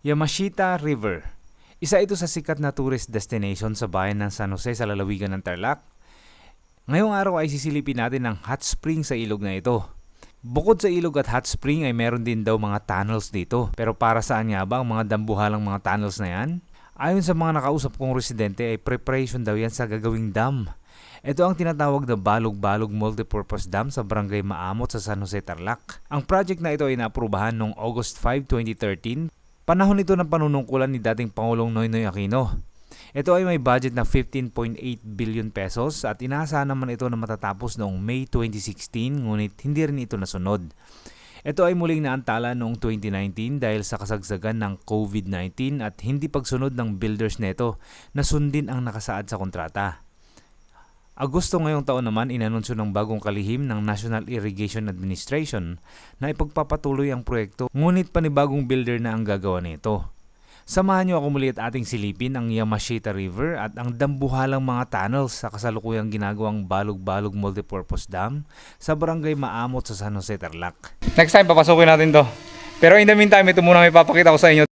Yamashita River. Isa ito sa sikat na tourist destination sa bayan ng San Jose sa lalawigan ng Tarlac. Ngayong araw ay sisilipin natin ang hot spring sa ilog na ito. Bukod sa ilog at hot spring ay meron din daw mga tunnels dito. Pero para saan nga ba ang mga dambuhalang mga tunnels na yan? Ayon sa mga nakausap kong residente ay preparation daw yan sa gagawing dam. Ito ang tinatawag na Balog-Balog Multipurpose Dam sa Barangay Maamot sa San Jose, Tarlac. Ang project na ito ay naaprubahan noong August 5, 2013 Panahon ito ng panunungkulan ni dating Pangulong Noynoy Aquino. Ito ay may budget na 15.8 billion pesos at inaasahan naman ito na matatapos noong May 2016 ngunit hindi rin ito nasunod. Ito ay muling naantala noong 2019 dahil sa kasagsagan ng COVID-19 at hindi pagsunod ng builders neto na sundin ang nakasaad sa kontrata. Agosto ngayong taon naman inanunsyo ng bagong kalihim ng National Irrigation Administration na ipagpapatuloy ang proyekto ngunit panibagong builder na ang gagawa nito. Samahan niyo ako muli at ating silipin ang Yamashita River at ang dambuhalang mga tunnels sa kasalukuyang ginagawang Balog-Balog Multipurpose Dam sa Barangay Maamot sa San Jose, Tarlac. Next time, papasukin natin to. Pero in the meantime, ito muna may papakita ko sa inyo.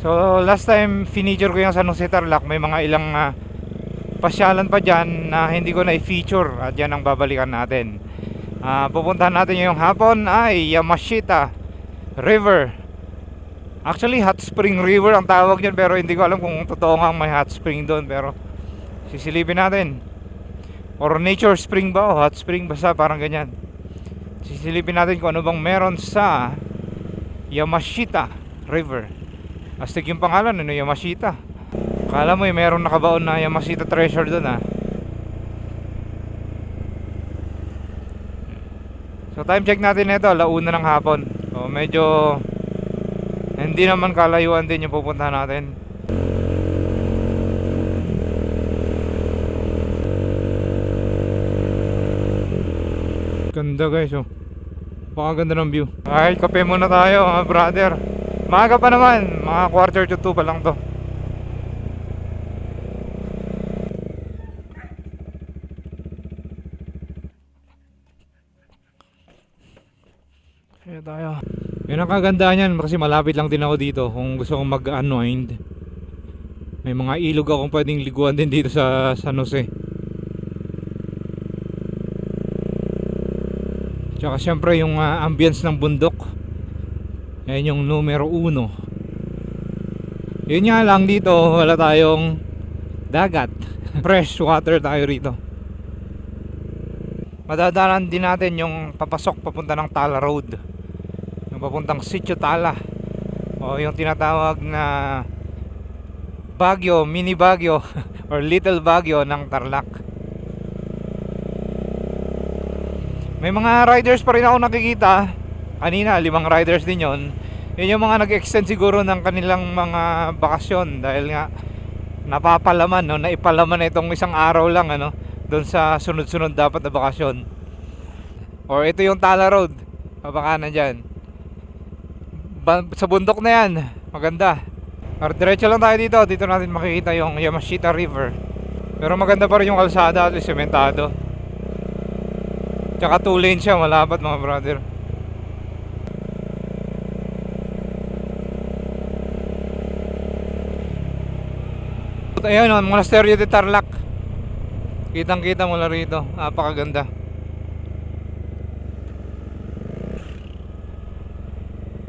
So, last time finiture ko yung San Jose Tarlac, may mga ilang ah, pasyalan pa dyan na hindi ko na i-feature at yan ang babalikan natin. Ah, pupuntahan natin yung hapon ay Yamashita River. Actually, Hot Spring River ang tawag yun pero hindi ko alam kung totoo nga may hot spring doon pero sisilipin natin. Or nature spring ba o hot spring basta parang ganyan. Sisilipin natin kung ano bang meron sa Yamashita River. Astig yung pangalan, ano Yamashita. Kala mo eh, meron nakabaon na Yamashita treasure doon ah. So time check natin ito, launa ng hapon. So medyo hindi naman kalayuan din yung pupuntahan natin. Ganda guys oh. Pakaganda ng view. Alright, kape muna tayo mga brother. Maaga pa naman, mga quarter to two pa lang to. Kaya tayo. Yun ang kagandahan yan kasi malapit lang din ako dito kung gusto kong mag-unwind. May mga ilog akong pwedeng liguan din dito sa San Jose. Tsaka syempre yung ah, ambience ng bundok. Yan yung numero uno. Yun nga lang dito, wala tayong dagat. Fresh water tayo rito. Madadalan din natin yung papasok papunta ng Tala Road. Yung papuntang Sitio Tala. O yung tinatawag na Bagyo, mini Bagyo or Little Bagyo ng Tarlac. May mga riders pa rin ako nakikita. Kanina, limang riders din yon. Yun yung mga nag-extend siguro ng kanilang mga bakasyon dahil nga napapalaman, no? naipalaman na itong isang araw lang ano, doon sa sunod-sunod dapat na bakasyon. Or ito yung Tala Road, papakanan dyan. Ba- sa bundok na yan, maganda. Or diretso lang tayo dito, dito natin makikita yung Yamashita River. Pero maganda pa rin yung kalsada at sementado. Tsaka two lane siya, malapad mga brother. Ayun, oh, Monasterio de Tarlac. Kitang kita mula rito. Napakaganda.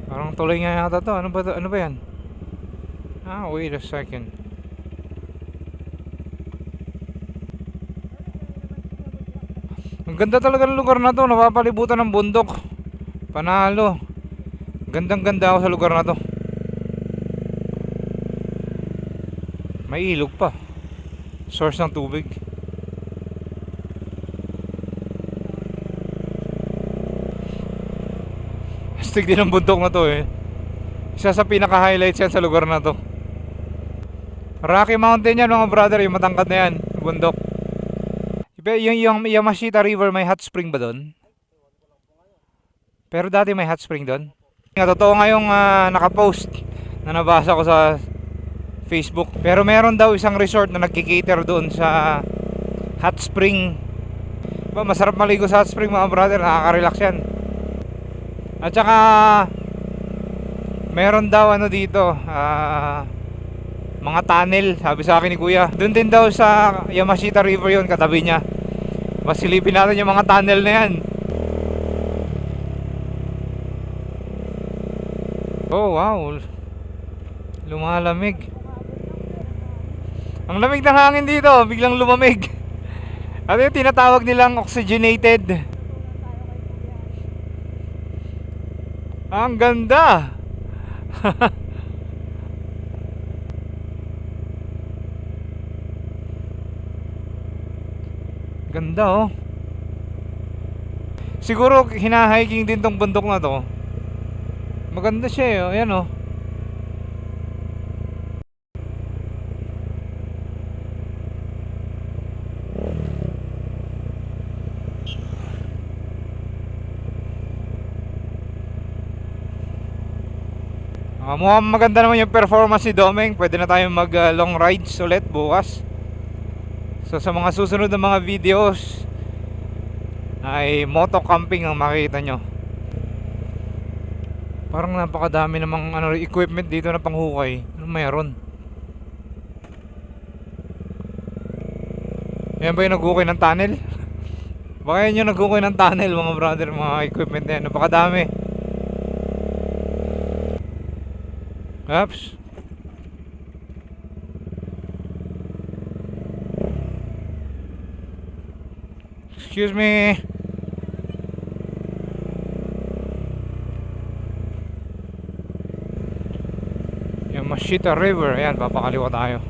Parang tuloy nga yata to. Ano ba, to? Ano ba yan? Ah, wait a second. Ang ganda talaga ng lugar na to. Napapalibutan ng bundok. Panalo. Gandang ganda ako sa lugar na to. May ilog pa. Source ng tubig. Astig din ang bundok na to eh. Isa sa pinaka-highlights yan sa lugar na to. Rocky Mountain yan mga brother, yung matangkad na yan, bundok. Yung, yung Yamashita River may hot spring ba doon? Pero dati may hot spring doon. Nga totoo nga yung ah, nakapost na nabasa ko sa Facebook. Pero meron daw isang resort na nagkikater doon sa hot spring. Ba, masarap maligo sa hot spring mga brother, nakaka-relax yan. At saka meron daw ano dito, ah mga tunnel, sabi sa akin ni Kuya. Doon din daw sa Yamashita River yon katabi niya. Masilipin natin yung mga tunnel na yan. Oh, wow. Lumalamig. Ang lamig ng hangin dito, biglang lumamig. Ano yung tinatawag nilang oxygenated? Ang ganda! Ganda oh. Siguro hinahiking din tong bundok na to. Maganda siya eh. oh. Ayan oh. Ah, mukhang maganda naman yung performance ni Domeng. Pwede na tayong mag ah, long rides ulit bukas. So sa mga susunod na mga videos ay moto camping ang makikita nyo. Parang napakadami namang ano, equipment dito na panghukay. Ano meron? Yan ba yung naghukay ng tunnel? Baka yan yung naghukay ng tunnel mga brother, mga equipment na yan. Napakadami. Oops. Excuse me. Yamashita River. Ayan, papakaliwa tayo.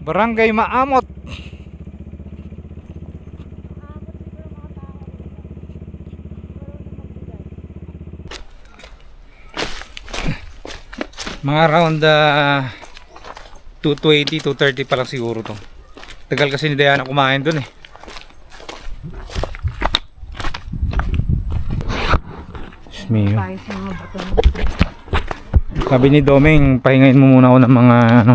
Barangay Maamot. Mga around uh, 220, 230 pa lang siguro to. Tagal kasi ni Diana kumain dun eh. Bato. Sabi ni Domeng, pahingayin mo muna ako ng mga ano,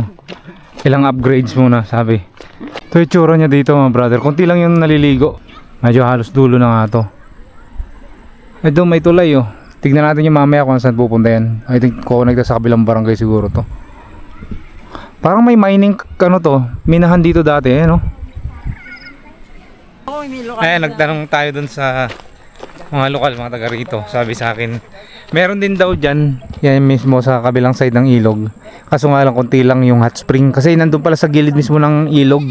ilang upgrades muna, sabi. Ito yung tsura niya dito mga brother. Kunti lang yung naliligo. Medyo halos dulo na nga to. Doon may tulay oh. Tignan natin yung mamaya kung saan pupunta yan. I think connect sa kabilang barangay siguro to. Parang may mining ano to. Minahan dito dati eh no? Ayan, nagtanong tayo dun sa mga lokal, mga taga rito. Sabi sa akin, meron din daw dyan, yan mismo sa kabilang side ng ilog. Kaso nga lang, konti lang yung hot spring. Kasi nandun pala sa gilid mismo ng ilog,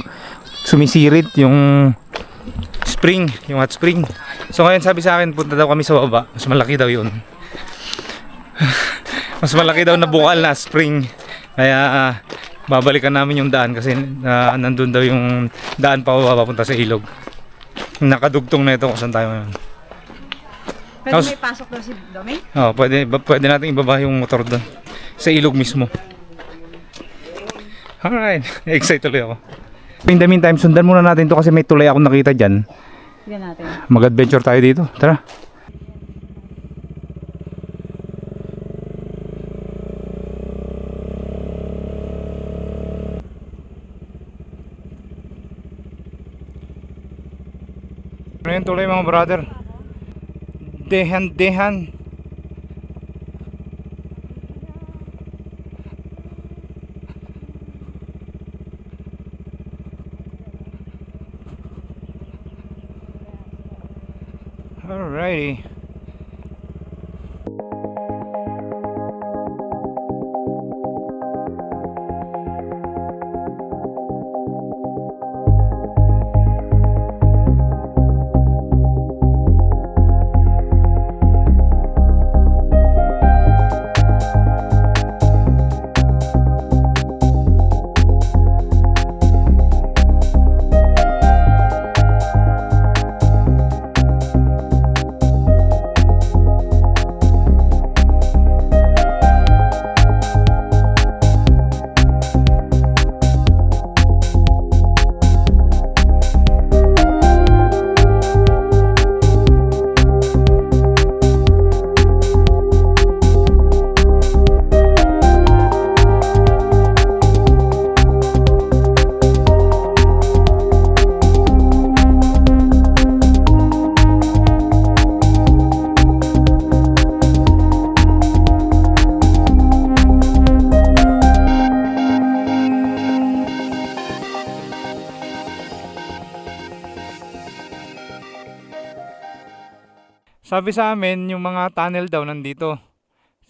sumisirit yung spring, yung hot spring. So ngayon sabi sa akin, punta daw kami sa baba. Mas malaki daw yun. Mas malaki daw na bukal na spring. Kaya ah, babalikan namin yung daan kasi ah, nandun daw yung daan pa papunta sa ilog. Nakadugtong na ito kung saan tayo ngayon. Pwede Tapos- may pasok daw si Doming? Oh, pwede, pwede natin ibaba yung motor doon. Sa ilog mismo. Alright. Excited tuloy ako. In the meantime, sundan muna natin to kasi may tulay akong nakita dyan. Tignan natin. Mag-adventure tayo dito. Tara. Ano tulay mga brother? Dehan-dehan. Alrighty. Sabi sa amin, yung mga tunnel daw nandito.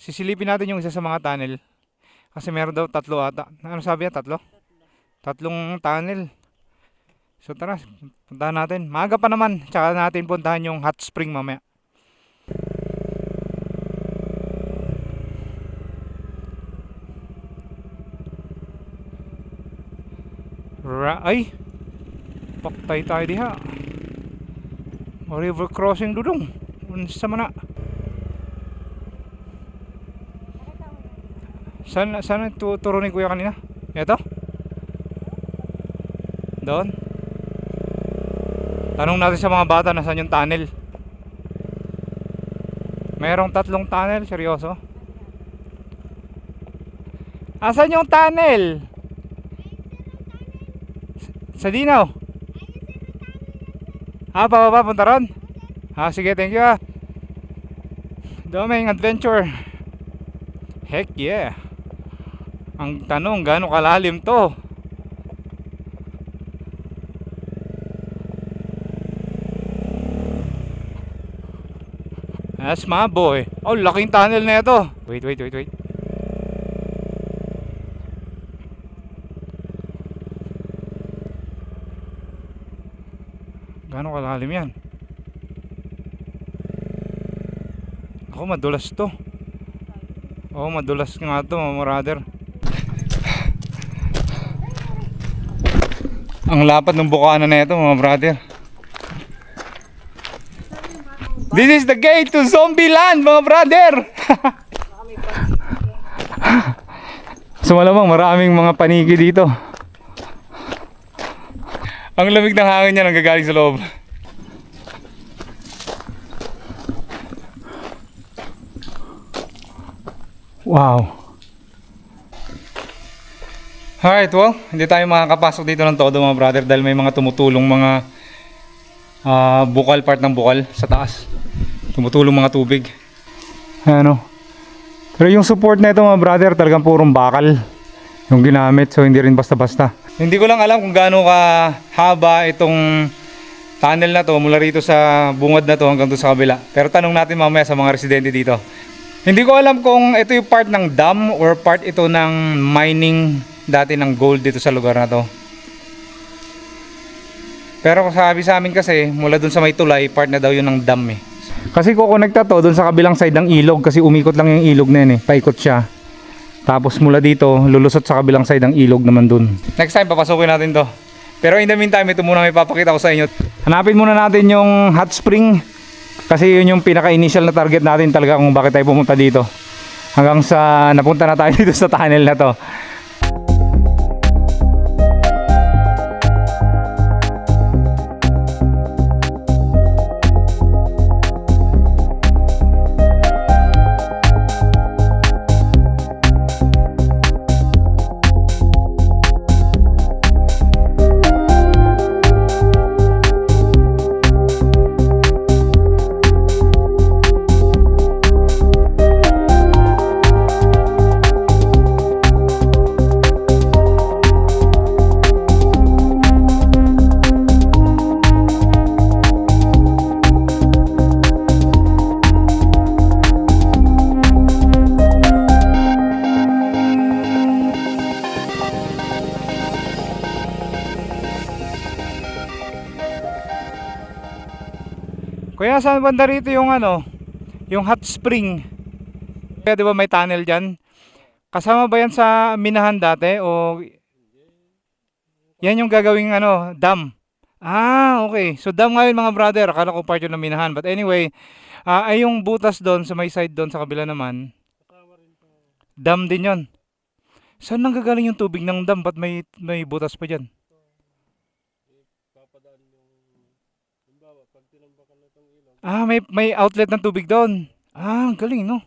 Sisilipin natin yung isa sa mga tunnel. Kasi meron daw tatlo ata. Ano sabi niya? Tatlo? Tatlong tunnel. So tara, puntahan natin. Maaga pa naman. Tsaka natin puntahan yung hot spring mamaya. Ra ay! Paktay tayo diha. River crossing dudong. Unsa man na? Saan, saan tu turo ni kuya kanina? Ito? Doon? Tanong natin sa mga bata na saan yung tunnel. Mayroong tatlong tunnel, seryoso. Asan yung tunnel? Sa Dinaw? Ah, pababa, punta ron? Ah, sige, thank you ah. Doming adventure. Heck yeah. Ang tanong, gaano kalalim to? That's my boy. Oh, laking tunnel na ito. Wait, wait, wait, wait. Gaano kalalim yan? Ako, madulas to. Oo, madulas nga to, mga brother. Ang lapad ng bukana na ito, mga brother. This is the gate to zombie land, mga brother! so malamang maraming mga paniki dito. Ang lamig ng hangin niya nanggagaling sa loob. Wow. Alright, well, hindi tayo makakapasok dito ng todo mga brother dahil may mga tumutulong mga ah, bukal part ng bukal sa taas. Tumutulong mga tubig. Ano? Pero yung support na ito mga brother talagang purong bakal yung ginamit so hindi rin basta-basta. Hindi ko lang alam kung gaano ka haba itong tunnel na to mula rito sa bungad na to hanggang doon sa kabila. Pero tanong natin mamaya sa mga residente dito. Hindi ko alam kung ito yung part ng dam or part ito ng mining dati ng gold dito sa lugar na to. Pero sabi sa amin kasi mula dun sa may tulay, part na daw yun ng dam eh. Kasi kukonekta to dun sa kabilang side ng ilog kasi umikot lang yung ilog na yun eh. Paikot siya. Tapos mula dito, lulusot sa kabilang side ng ilog naman dun. Next time, papasukin natin to. Pero in the meantime, ito muna may papakita ko sa inyo. Hanapin muna natin yung hot spring. Kasi yun yung pinaka-initial na target natin talaga kung bakit tayo pumunta dito. Hanggang sa napunta na tayo dito sa tunnel na to. Saan banda rito yung ano? Yung hot spring. Kaya di ba may tunnel dyan? Kasama ba yan sa minahan dati? O yan yung gagawing ano, dam? Ah, okay. So dam ngayon mga brother. Akala ko part yun ng minahan. But anyway, ah, ay yung butas doon sa may side doon sa kabila naman. Dam din yon. Saan nang gagaling yung tubig ng dam? Ba't may, may butas pa dyan? Ah, may may outlet ng tubig doon. Ah, ang galing, no?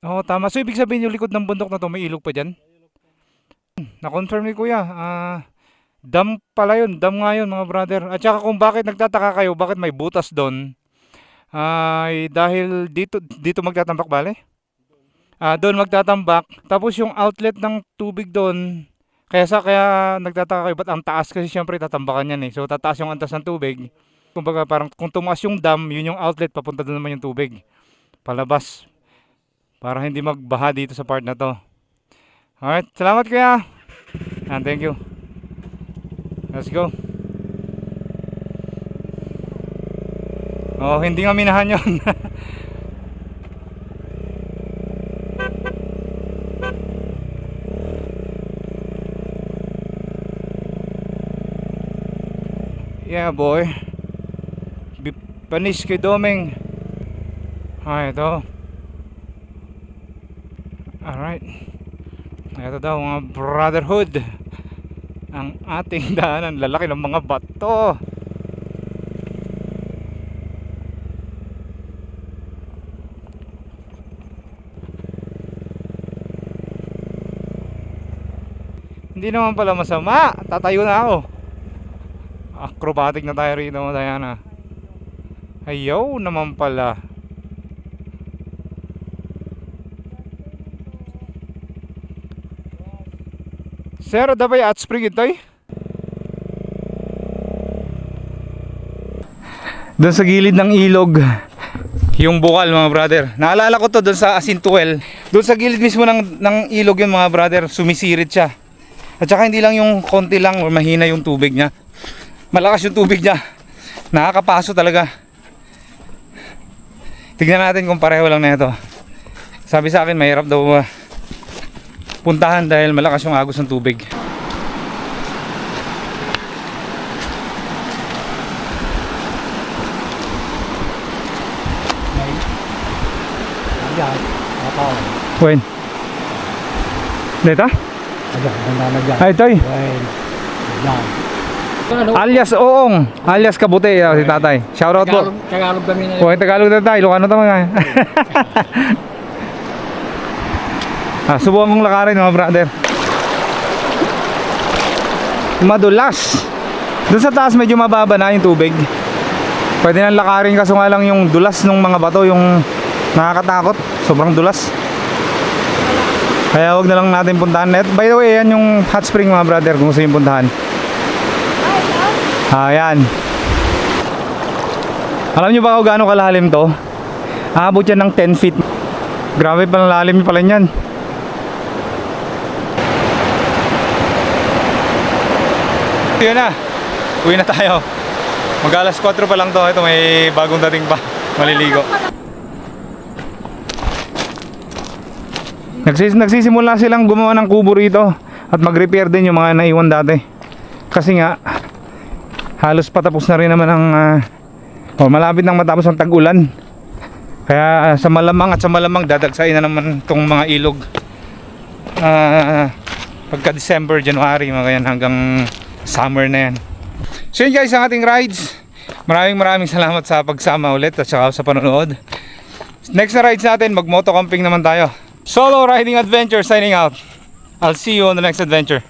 Oo, tama. So, ibig sabihin yung likod ng bundok na to, may ilog pa dyan? Na-confirm ni Kuya. Ah, dam pala yun. Dam nga yun, mga brother. At saka kung bakit nagtataka kayo, bakit may butas doon? Ay, dahil dito, dito magtatambak, bale? Ah, doon magtatambak. Tapos yung outlet ng tubig doon, kaya sa kaya nagtataka kayo, ba't ang taas? Kasi syempre tatambakan yan eh. So, tataas yung antas ng tubig. Kumbaga parang kung tumaas yung dam, yun yung outlet, papunta doon naman yung tubig. Palabas. Para hindi magbaha dito sa part na to. Alright, salamat kuya. And thank you. Let's go. Oh, hindi nga minahan yun. yeah, boy. Panis kay Domeng. Ah, ito. Alright. Ito daw mga brotherhood. Ang ating daanan. Lalaki ng mga bato. Hindi naman pala masama. Tatayo na ako. Acrobatic na tayo rito, Diana. Ayaw naman pala. Sir, da ba at spring ito eh? Doon sa gilid ng ilog, yung bukal mga brother. Naalala ko to doon sa Asintuel. Doon sa gilid mismo ng, ng ilog yun mga brother, sumisirit siya. At saka hindi lang yung konti lang or mahina yung tubig niya. Malakas yung tubig niya. Nakakapaso talaga. Tignan natin kung pareho lang na ito. Sabi sa akin mahirap daw uh, puntahan dahil malakas yung agos ng tubig. When? Dito? Ayan, ganda na dyan. Ay, ito eh. Well, ayan. Alias Oong. Alias Kabute, ah, si tatay. Shoutout po. Tagalog, Tagalog kami na. Huwag Tagalog na tayo, Ilocano to mga. ah, subukan kong lakarin mga brother. Madulas. Doon sa taas medyo mababa na yung tubig. Pwede nang lakarin kaso nga lang yung dulas ng mga bato yung nakakatakot. Sobrang dulas. Kaya wag na lang natin puntahan. Net. By the way, yan yung hot spring mga brother kung gusto yung puntahan. Ayan. Alam nyo ba kung gaano kalalim to? Aabot yan ng 10 feet. Grabe pala lalim pala niyan. Yun na. Uwi na tayo. Mag alas 4 pa lang to. Ito may bagong dating pa. Maliligo. Nagsis nagsisimula silang gumawa ng kubo rito at mag-repair din yung mga naiwan dati. Kasi nga halos patapos na rin naman ang ah, o malapit nang matapos ang tag-ulan. Kaya ah, sa malamang at sa malamang dadagsain na naman tong mga ilog. Ah, pagka December, January, mga yan hanggang summer na yan. So yun guys ang ating rides. Maraming maraming salamat sa pagsama ulit at saka sa panonood. Next na rides natin, mag moto camping naman tayo. Solo riding adventure signing out. I'll see you on the next adventure.